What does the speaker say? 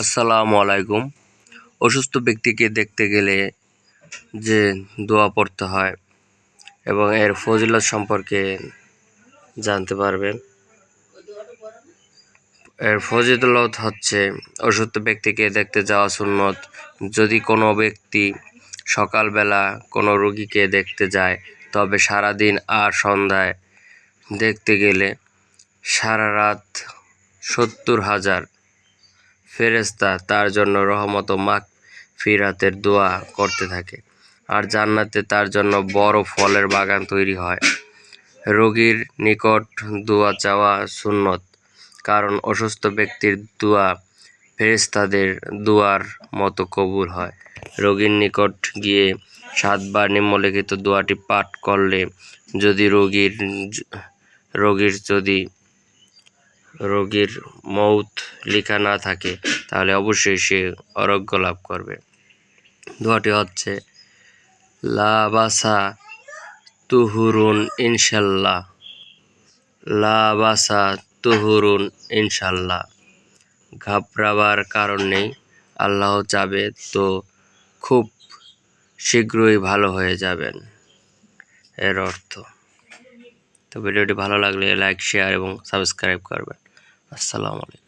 আসসালামু আলাইকুম। অসুস্থ ব্যক্তিকে দেখতে গেলে যে দোয়া পড়তে হয় এবং এর ফজিলত সম্পর্কে জানতে পারবেন এর ফজিলত হচ্ছে অসুস্থ ব্যক্তিকে দেখতে যাওয়া সুন্নত। যদি কোনো ব্যক্তি সকালবেলা কোনো রোগীকে দেখতে যায়, তবে সারাদিন আর সন্ধ্যায় দেখতে গেলে সারা রাত সত্তর হাজার ফেরেস্তা তার জন্য রহমত মাক ফিরাতের দোয়া করতে থাকে। আর জান্নাতে তার জন্য বড় ফলের বাগান তৈরি হয়। রোগীর নিকট দোয়া চাওয়া সুন্নত, কারণ অসুস্থ ব্যক্তির দোয়া ফেরেস্তাদের দোয়ার মতো কবুল হয়। রোগীর নিকট গিয়ে সাতবার নিম্নলিখিত দোয়াটি পাঠ করলে যদি রোগীর রোগীর যদি রোগীর মৌত লেখা না থাকে, তাহলে অবশ্যই সে আরোগ্য লাভ করবে। দোয়াটি হচ্ছে, লা বাসা তুহুরুন ইনশাল্লাহ। লা বাসা তুহুরুন ইনশাল্লাহ। ঘাবড়াবার কারণ নেই, আল্লাহ চাবে তো খুব শীঘ্রই ভালো হয়ে যাবেন, এর অর্থ। তো ভিডিওটি ভালো লাগলে লাইক, শেয়ার এবং সাবস্ক্রাইব করবেন। আসসালামু আলাইকুম।